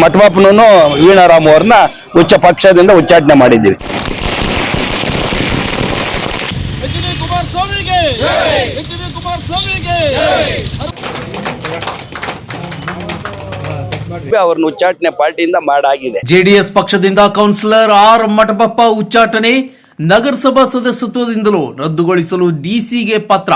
ಮಠವಾಪನೂ ವೀಣಾರಾಮ್ ಅವ್ರನ್ನ ಉಚ್ಚ ಪಕ್ಷದಿಂದ ಉಚ್ಚಾಟನೆ ಮಾಡಿದ್ದೀವಿ. ಅವ್ರನ್ನ ಉಚ್ಚಾಟನೆ ಪಾರ್ಟಿಯಿಂದ ಮಾಡಾಗಿದೆ. ಜೆಡಿಎಸ್ ಪಕ್ಷದಿಂದ ಕೌನ್ಸಿಲರ್ ಆರ್ ಮಠಬಪ್ಪ ಉಚ್ಚಾಟನೆ ನಗರಸಭಾ ಸದಸ್ಯತ್ವದಿಂದಲೂ ರದ್ದುಗೊಳಿಸಲು ಡಿಸಿಗೆ ಪತ್ರ.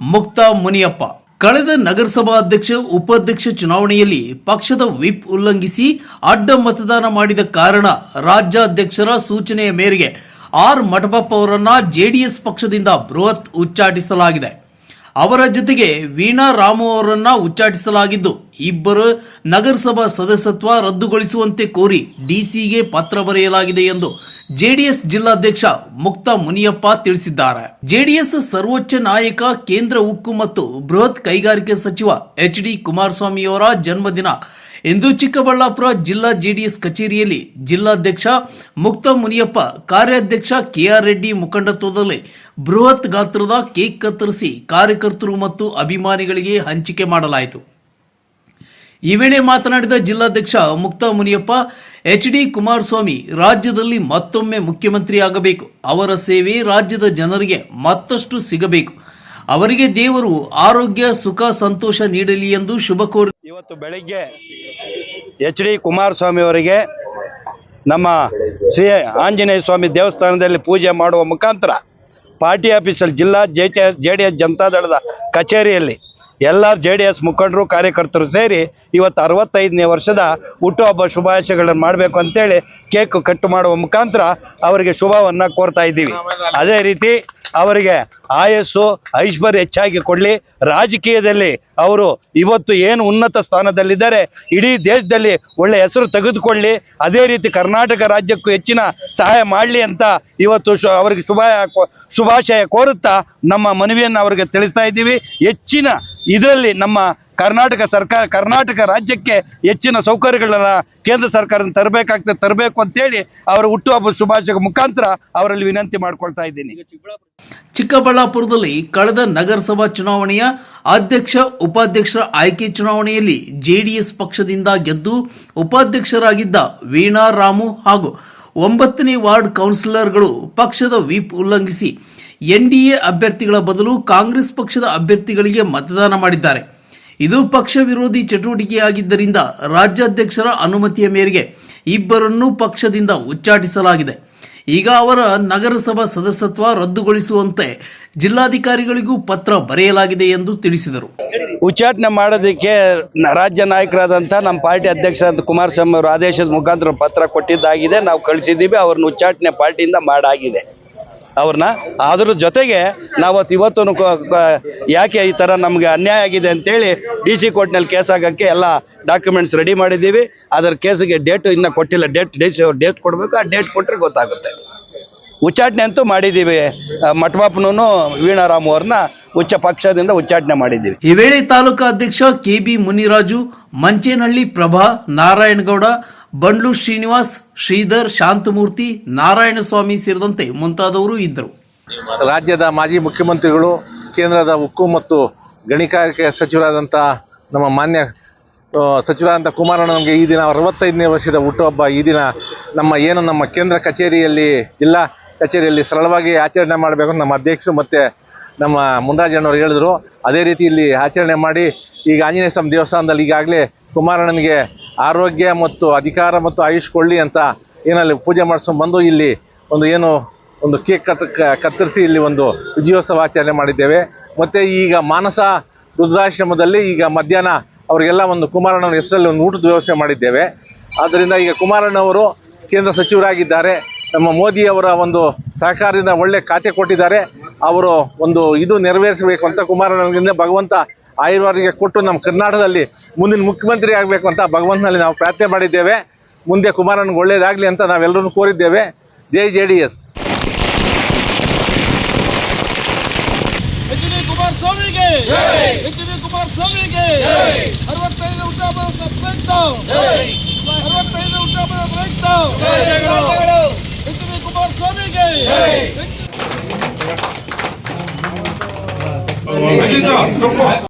ಮುಕ್ತ ಮುನಿಯಪ್ಪ. ಕಳೆದ ನಗರಸಭಾ ಅಧ್ಯಕ್ಷ, ಉಪಾಧ್ಯಕ್ಷ ಚುನಾವಣೆಯಲ್ಲಿ ಪಕ್ಷದ ವಿಪ್ ಉಲ್ಲಂಘಿಸಿ ಅಡ್ಡ ಮತದಾನ ಮಾಡಿದ ಕಾರಣ ರಾಜ್ಯಾಧ್ಯಕ್ಷರ ಸೂಚನೆಯ ಮೇರೆಗೆ ಆರ್ ಮಠಬಪ್ಪ ಅವರನ್ನ ಜೆಡಿಎಸ್ ಪಕ್ಷದಿಂದ ಬೃಹತ್ ಉಚ್ಚಾಟಿಸಲಾಗಿದೆ. ಅವರ ಜೊತೆಗೆ ವೀಣಾ ರಾಮು ಅವರನ್ನ ಉಚ್ಚಾಟಿಸಲಾಗಿದ್ದು, ಇಬ್ಬರು ನಗರಸಭಾ ಸದಸ್ಯತ್ವ ರದ್ದುಗೊಳಿಸುವಂತೆ ಕೋರಿ ಡಿಸಿಗೆ ಪತ್ರ ಬರೆಯಲಾಗಿದೆ ಎಂದು ಜೆಡಿಎಸ್ ಜಿಲ್ಲಾಧ್ಯಕ್ಷ ಮುಕ್ತ ಮುನಿಯಪ್ಪ ತಿಳಿಸಿದ್ದಾರೆ. ಜೆಡಿಎಸ್ ಸರ್ವೋಚ್ಚ ನಾಯಕ ಕೇಂದ್ರ ಉಕ್ಕು ಮತ್ತು ಬೃಹತ್ ಕೈಗಾರಿಕೆ ಸಚಿವ ಎಚ್ ಡಿ ಕುಮಾರಸ್ವಾಮಿಯವರ ಜನ್ಮದಿನ ಇಂದು ಚಿಕ್ಕಬಳ್ಳಾಪುರ ಜಿಲ್ಲಾ ಜೆಡಿಎಸ್ ಕಚೇರಿಯಲ್ಲಿ ಜಿಲ್ಲಾಧ್ಯಕ್ಷ ಮುಕ್ತ ಮುನಿಯಪ್ಪ, ಕಾರ್ಯಾಧ್ಯಕ್ಷ ಕೆಆರ್ ರೆಡ್ಡಿ ಮುಖಂಡತ್ವದಲ್ಲಿ ಬೃಹತ್ ಗಾತ್ರದ ಕೇಕ್ ಕತ್ತರಿಸಿ ಕಾರ್ಯಕರ್ತರು ಮತ್ತು ಅಭಿಮಾನಿಗಳಿಗೆ ಹಂಚಿಕೆ ಮಾಡಲಾಯಿತು. ಈ ವೇಳೆ ಮಾತನಾಡಿದ ಜಿಲ್ಲಾಧ್ಯಕ್ಷ ಮುಕ್ತ ಮುನಿಯಪ್ಪ, ಎಚ್ ಡಿ ಕುಮಾರಸ್ವಾಮಿ ರಾಜ್ಯದಲ್ಲಿ ಮತ್ತೊಮ್ಮೆ ಮುಖ್ಯಮಂತ್ರಿ ಆಗಬೇಕು ಅವರ ಸೇವೆ ರಾಜ್ಯದ ಜನರಿಗೆ ಮತ್ತಷ್ಟು ಸಿಗಬೇಕು. ಅವರಿಗೆ ದೇವರು ಆರೋಗ್ಯ, ಸುಖ, ಸಂತೋಷ ನೀಡಲಿ ಎಂದು ಶುಭ ಕೋರಿ ಇವತ್ತು ಬೆಳಿಗ್ಗೆ ಎಚ್ ಡಿ ಕುಮಾರಸ್ವಾಮಿ ಅವರಿಗೆ ನಮ್ಮ ಶ್ರೀ ಆಂಜನೇಯ ಸ್ವಾಮಿ ದೇವಸ್ಥಾನದಲ್ಲಿ ಪೂಜೆ ಮಾಡುವ ಮುಖಾಂತರ ಪಾರ್ಟಿ ಆಫೀಸಲ್ಲಿ ಜಿಲ್ಲಾ ಜೆ ಜೆ ಡಿ ಎಸ್ ಜನತಾದಳದ ಕಚೇರಿಯಲ್ಲಿ ಎಲ್ಲ ಜೆ ಡಿ ಎಸ್ ಮುಖಂಡರು, ಕಾರ್ಯಕರ್ತರು ಸೇರಿ ಇವತ್ತು ಅರವತ್ತೈದನೇ ವರ್ಷದ ಹುಟ್ಟುಹಬ್ಬ ಶುಭಾಶಯಗಳನ್ನು ಮಾಡಬೇಕು ಅಂತೇಳಿ ಕೇಕ್ ಕಟ್ ಮಾಡುವ ಮುಖಾಂತರ ಅವರಿಗೆ ಶುಭವನ್ನು ಕೋರ್ತಾ ಇದ್ದೀವಿ. ಅದೇ ರೀತಿ ಅವರಿಗೆ ಆಯಸ್ಸು, ಐಶ್ವರ್ಯ ಹೆಚ್ಚಾಗಿ ಕೊಡಲಿ. ರಾಜಕೀಯದಲ್ಲಿ ಅವರು ಇವತ್ತು ಏನು ಉನ್ನತ ಸ್ಥಾನದಲ್ಲಿದ್ದಾರೆ, ಇಡೀ ದೇಶದಲ್ಲಿ ಒಳ್ಳೆ ಹೆಸರು ತೆಗೆದುಕೊಳ್ಳಿ. ಅದೇ ರೀತಿ ಕರ್ನಾಟಕ ರಾಜ್ಯಕ್ಕೂ ಹೆಚ್ಚಿನ ಸಹಾಯ ಮಾಡಲಿ ಅಂತ ಇವತ್ತು ಅವರಿಗೆ ಶುಭ ಶುಭಾಶಯ ಕೋರುತ್ತಾ ನಮ್ಮ ಮನವಿಯನ್ನು ಅವರಿಗೆ ತಿಳಿಸ್ತಾ ಇದ್ದೀವಿ. ಹೆಚ್ಚಿನ ಇದರಲ್ಲಿ ನಮ್ಮ ಕರ್ನಾಟಕ ಸರ್ಕಾರ, ಕರ್ನಾಟಕ ರಾಜ್ಯಕ್ಕೆ ಹೆಚ್ಚಿನ ಸೌಕರ್ಯಗಳನ್ನ ಕೇಂದ್ರ ಸರ್ಕಾರ ತರಬೇಕಾಗ್ತದೆ, ತರಬೇಕು ಅಂತೇಳಿ ಅವರ ಹುಟ್ಟುಹಬ್ಬ ಶುಭಾಶಯ ಮುಖಾಂತರ ಅವರಲ್ಲಿ ವಿನಂತಿ ಮಾಡ್ಕೊಳ್ತಾ ಇದ್ದೀನಿ. ಚಿಕ್ಕಬಳ್ಳಾಪುರದಲ್ಲಿ ಕಳೆದ ನಗರಸಭಾ ಚುನಾವಣೆಯ ಅಧ್ಯಕ್ಷ, ಉಪಾಧ್ಯಕ್ಷರ ಆಯ್ಕೆ ಚುನಾವಣೆಯಲ್ಲಿ ಜೆಡಿಎಸ್ ಪಕ್ಷದಿಂದ ಗೆದ್ದು ಉಪಾಧ್ಯಕ್ಷರಾಗಿದ್ದ ವೀಣಾ ರಾಮು ಹಾಗೂ ಒಂಬತ್ತನೇ ವಾರ್ಡ್ ಕೌನ್ಸಿಲರ್ಗಳು ಪಕ್ಷದ ವಿಪ್ ಉಲ್ಲಂಘಿಸಿ ಎನ್ಡಿಎ ಅಭ್ಯರ್ಥಿಗಳ ಬದಲು ಕಾಂಗ್ರೆಸ್ ಪಕ್ಷದ ಅಭ್ಯರ್ಥಿಗಳಿಗೆ ಮತದಾನ ಮಾಡಿದ್ದಾರೆ. ಇದು ಪಕ್ಷ ವಿರೋಧಿ ಚಟುವಟಿಕೆಯಾಗಿದ್ದರಿಂದ ರಾಜ್ಯಾಧ್ಯಕ್ಷರ ಅನುಮತಿಯ ಮೇರೆಗೆ ಇಬ್ಬರನ್ನು ಪಕ್ಷದಿಂದ ಉಚ್ಚಾಟಿಸಲಾಗಿದೆ. ಈಗ ಅವರ ನಗರಸಭಾ ಸದಸ್ಯತ್ವ ರದ್ದುಗೊಳಿಸುವಂತೆ ಜಿಲ್ಲಾಧಿಕಾರಿಗಳಿಗೂ ಪತ್ರ ಬರೆಯಲಾಗಿದೆ ಎಂದು ತಿಳಿಸಿದರು. ಉಚ್ಚಾಟನೆ ಮಾಡೋದಕ್ಕೆ ರಾಜ್ಯ ನಾಯಕರಾದಂಥ ನಮ್ಮ ಪಾರ್ಟಿ ಅಧ್ಯಕ್ಷ ಕುಮಾರಸ್ವಾಮಿ ಅವರು ಆದೇಶದ ಮುಖಾಂತರ ಪತ್ರ ಕೊಟ್ಟಿದ್ದಾಗಿದೆ. ನಾವು ಕಳಿಸಿದ್ದೀವಿ, ಅವ್ರನ್ನ ಉಚ್ಚಾಟನೆ ಪಾರ್ಟಿಯಿಂದ ಮಾಡಾಗಿದೆ. ಅವ್ರನ್ನ. ಅದ್ರ ಜೊತೆಗೆ ನಾವತ್ತು ಇವತ್ತು ಯಾಕೆ ಈ ಥರ ನಮಗೆ ಅನ್ಯಾಯ ಆಗಿದೆ ಅಂತೇಳಿ ಡಿ ಸಿ ಕೋರ್ಟ್ನಲ್ಲಿ ಕೇಸ್ ಆಗೋಕ್ಕೆ ಎಲ್ಲ ಡಾಕ್ಯುಮೆಂಟ್ಸ್ ರೆಡಿ ಮಾಡಿದ್ದೀವಿ. ಅದರ ಕೇಸಿಗೆ ಡೇಟ್ ಇನ್ನೂ ಕೊಟ್ಟಿಲ್ಲ. ಡೇಟ್ ಡೇಟ್ ಡೇಟ್ ಕೊಡಬೇಕು. ಆ ಡೇಟ್ ಕೊಟ್ಟರೆ ಗೊತ್ತಾಗುತ್ತೆ. ಉಚ್ಚಾಟನೆ ಅಂತೂ ಮಾಡಿದ್ದೀವಿ. ಮಠವಾಪನೂ ವೀಣಾರಾಮು ಅವ್ರನ್ನ ಉಚ್ಚ ಪಕ್ಷದಿಂದ ಉಚ್ಚಾಟನೆ ಮಾಡಿದ್ದೀವಿ. ಈ ವೇಳೆ ತಾಲೂಕಾ ಅಧ್ಯಕ್ಷ ಕೆ ಬಿ ಮುನಿರಾಜು, ಮಂಚೇನಹಳ್ಳಿ ಪ್ರಭಾ, ನಾರಾಯಣಗೌಡ ಬಂಡ್ಲು ಶ್ರೀನಿವಾಸ್, ಶ್ರೀಧರ್, ಶಾಂತಮೂರ್ತಿ ನಾರಾಯಣಸ್ವಾಮಿ ಸೇರಿದಂತೆ ಮುಂತಾದವರು ಇದ್ದರು. ರಾಜ್ಯದ ಮಾಜಿ ಮುಖ್ಯಮಂತ್ರಿಗಳು, ಕೇಂದ್ರದ ಉಕ್ಕು ಮತ್ತು ಗಣಿಗಾರಿಕೆ ಸಚಿವರಾದಂಥ ನಮ್ಮ ಮಾನ್ಯ ಸಚಿವರಾದಂಥ ಕುಮಾರಣ್ಣ ನಮಗೆ ಈ ದಿನ ಅರವತ್ತೈದನೇ ವರ್ಷದ ಹುಟ್ಟುಹಬ್ಬ. ಈ ದಿನ ನಮ್ಮ ಏನು ನಮ್ಮ ಕೇಂದ್ರ ಕಚೇರಿಯಲ್ಲಿ ಜಿಲ್ಲಾ ಕಚೇರಿಯಲ್ಲಿ ಸರಳವಾಗಿ ಆಚರಣೆ ಮಾಡಬೇಕು ನಮ್ಮ ಅಧ್ಯಕ್ಷರು ಮತ್ತು ನಮ್ಮ ಮುನ್ರಾಜಣ್ಣವ್ರು ಹೇಳಿದ್ರು. ಅದೇ ರೀತಿ ಇಲ್ಲಿ ಆಚರಣೆ ಮಾಡಿ ಈಗ ಆಂಜನೇಯ ಸ್ವಾಮಿ ದೇವಸ್ಥಾನದಲ್ಲಿ ಈಗಾಗಲೇ ಕುಮಾರಣ್ಣನಿಗೆ ಆರೋಗ್ಯ ಮತ್ತು ಅಧಿಕಾರ ಮತ್ತು ಆಯುಷ್ ಕೊಳ್ಳಿ ಅಂತ ಏನಲ್ಲಿ ಪೂಜೆ ಮಾಡಿಸ್ಕೊಂಡು ಬಂದು ಇಲ್ಲಿ ಒಂದು ಏನು ಒಂದು ಕೇಕ್ ಕತ್ ಕತ್ತರಿಸಿ ಇಲ್ಲಿ ಒಂದು ವಿಜಯೋತ್ಸವ ಆಚರಣೆ ಮಾಡಿದ್ದೇವೆ. ಮತ್ತು ಈಗ ಮಾನಸ ವೃದ್ಧಾಶ್ರಮದಲ್ಲಿ ಈಗ ಮಧ್ಯಾಹ್ನ ಅವರಿಗೆಲ್ಲ ಒಂದು ಕುಮಾರಣ್ಣನ ಹೆಸರಲ್ಲಿ ಒಂದು ಊಟದ ವ್ಯವಸ್ಥೆ ಮಾಡಿದ್ದೇವೆ. ಆದ್ದರಿಂದ ಈಗ ಕುಮಾರಣ್ಣವರು ಕೇಂದ್ರ ಸಚಿವರಾಗಿದ್ದಾರೆ. ನಮ್ಮ ಮೋದಿಯವರ ಒಂದು ಸಹಕಾರದಿಂದ ಒಳ್ಳೆ ಖಾತೆ ಕೊಟ್ಟಿದ್ದಾರೆ. ಅವರು ಒಂದು ಇದು ನೆರವೇರಿಸಬೇಕು ಅಂತ ಕುಮಾರಣ್ಣನಿಂದ ಭಗವಂತ ಆಯುರ್ವಾದಿಗೆ ಕೊಟ್ಟು ನಮ್ಮ ಕರ್ನಾಟಕದಲ್ಲಿ ಮುಂದಿನ ಮುಖ್ಯಮಂತ್ರಿ ಆಗಬೇಕು ಅಂತ ಭಗವಂತನಲ್ಲಿ ನಾವು ಪ್ರಾರ್ಥನೆ ಮಾಡಿದ್ದೇವೆ. ಮುಂದೆ ಕುಮಾರಣ್ಣಗೆ ಒಳ್ಳೇದಾಗಲಿ ಅಂತ ನಾವೆಲ್ಲರೂ ಕೋರಿದ್ದೇವೆ. ಜೈ ಜೆ ಡಿ ಎಸ್. ಕುಮಾರಸ್ವಾಮಿಗೆ